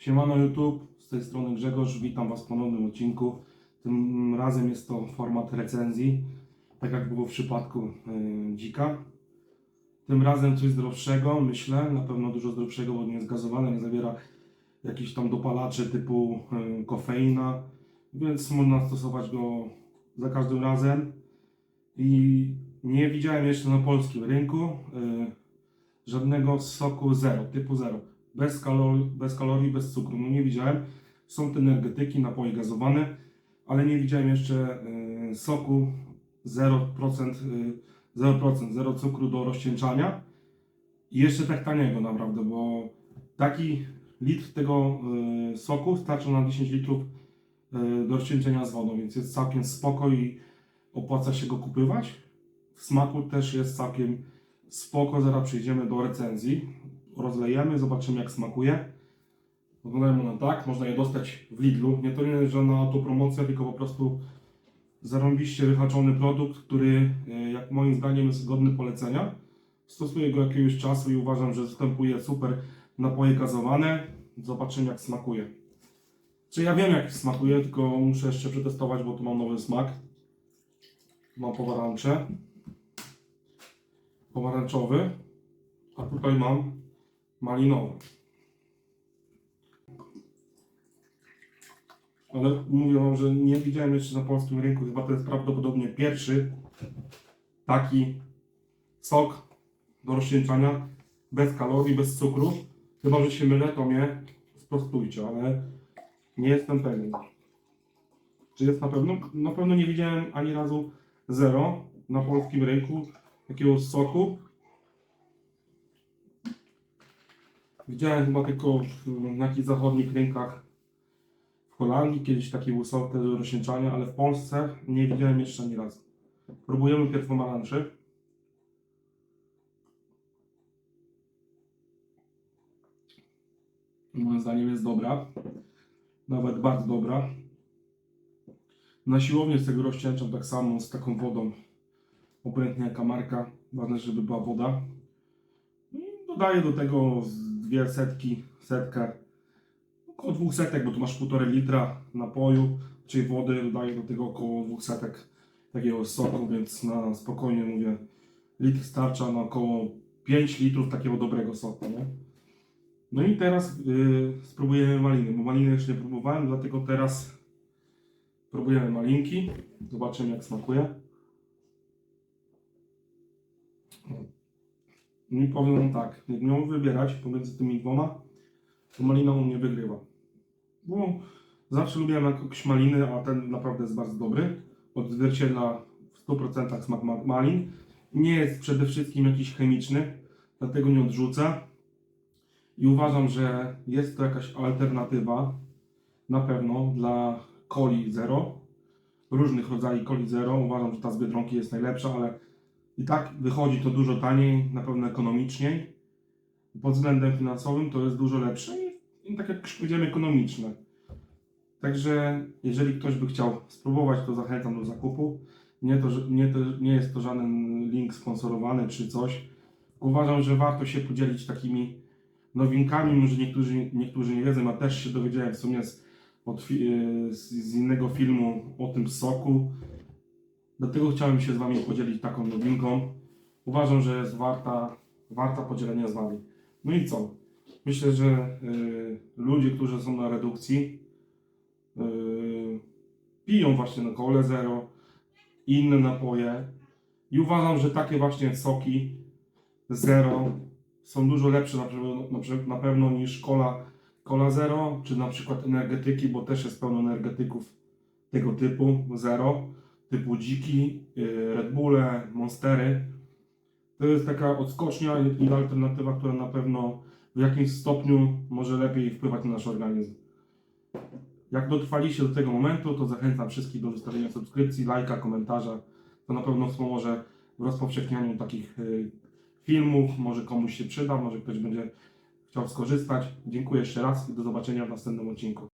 Siemano YouTube, z tej strony Grzegorz, witam Was w ponownym odcinku. Tym razem jest to format recenzji, tak jak było w przypadku y, dzika. Tym razem coś zdrowszego, myślę, na pewno dużo zdrowszego, bo nie jest gazowane, nie zawiera jakichś tam dopalaczy typu y, kofeina, więc można stosować go za każdym razem. I nie widziałem jeszcze na polskim rynku y, żadnego soku zero, typu zero bez kalorii, bez, kalorii, bez cukru. No nie widziałem. Są te energetyki, napoje gazowane, ale nie widziałem jeszcze y, soku 0%, y, 0%, 0 cukru do rozcieńczania. I jeszcze tak taniego naprawdę, bo taki litr tego y, soku starcza na 10 litrów y, do rozcieńczenia z wodą, więc jest całkiem spoko i opłaca się go kupywać. W smaku też jest całkiem spoko, zaraz przejdziemy do recenzji rozlejemy, zobaczymy jak smakuje. Wyglądają one tak, można je dostać w Lidlu. Nie to nie jest żadna autopromocja, tylko po prostu zarąbiście wyhaczony produkt, który e, jak moim zdaniem jest godny polecenia. Stosuję go jakiegoś czasu i uważam, że zastępuje super napoje gazowane. Zobaczymy jak smakuje. Czy ja wiem jak smakuje, tylko muszę jeszcze przetestować, bo tu mam nowy smak. Mam pomarańcze. Pomarańczowy. A tutaj mam malinowy. Ale mówię wam, że nie widziałem jeszcze na polskim rynku, chyba to jest prawdopodobnie pierwszy taki sok do rozcieńczania bez kalorii, bez cukru. Chyba, że się mylę, to mnie sprostujcie, ale nie jestem pewien. Czy jest na pewno? Na pewno nie widziałem ani razu zero na polskim rynku jakiegoś soku, Widziałem chyba tylko w, na jakichś zachodnich rynkach w Holandii, kiedyś taki był sok też do rozcieńczania, ale w Polsce nie widziałem jeszcze ani razu. Próbujemy pierw pomarańczy. Moim zdaniem jest dobra. Nawet bardzo dobra. Na siłowni z tego rozcieńczam tak samo z taką wodą. Obojętnie jaka marka. Ważne, żeby była woda. I dodaję do tego dwie setki, setkę, około dwóch setek, bo tu masz półtorej litra napoju, czyli wody, dodaję do tego około dwóch setek takiego soku, więc na spokojnie mówię, litr starcza na około 5 litrów takiego dobrego soku, nie? No i teraz yy, spróbujemy maliny, bo maliny jeszcze nie próbowałem, dlatego teraz próbujemy malinki, zobaczymy jak smakuje. I powiem wam tak, jak miał wybierać pomiędzy tymi dwoma, to malina u mnie wygrywa. Bo zawsze lubiłem jakieś maliny, a ten naprawdę jest bardzo dobry. Odzwierciedla w 100% smak ma- malin. Nie jest przede wszystkim jakiś chemiczny, dlatego nie odrzucę. I uważam, że jest to jakaś alternatywa na pewno dla coli zero. Różnych rodzajów coli zero. Uważam, że ta z Biedronki jest najlepsza, ale i tak wychodzi to dużo taniej, na pewno ekonomiczniej. Pod względem finansowym to jest dużo lepsze i, i tak jak już powiedziałem, ekonomiczne. Także jeżeli ktoś by chciał spróbować, to zachęcam do zakupu. Nie, to, nie, to, nie jest to żaden link sponsorowany czy coś. Uważam, że warto się podzielić takimi nowinkami. Może niektórzy, niektórzy nie wiedzą, a też się dowiedziałem w sumie z, od, e, z, z innego filmu o tym soku. Dlatego chciałem się z Wami podzielić taką nowinką. Uważam, że jest warta, warta podzielenia z Wami. No i co? Myślę, że y, ludzie, którzy są na redukcji, y, piją właśnie na kole zero inne napoje. I uważam, że takie właśnie soki zero są dużo lepsze na, pewno- na, pewno niż cola, cola zero, czy na przykład energetyki, bo też jest pełno energetyków tego typu zero typu dziki, y, Red Bulle, Monstery. To jest taka odskocznia i alternatywa, która na pewno w jakimś stopniu może lepiej wpływać na nasz organizm. Jak dotrwaliście do tego momentu, to zachęcam wszystkich do wystawienia subskrypcji, lajka, komentarza. To na pewno pomoże w rozpowszechnianiu takich y, filmów. Może komuś się przyda, może ktoś będzie chciał skorzystać. Dziękuję jeszcze raz i do zobaczenia w następnym odcinku.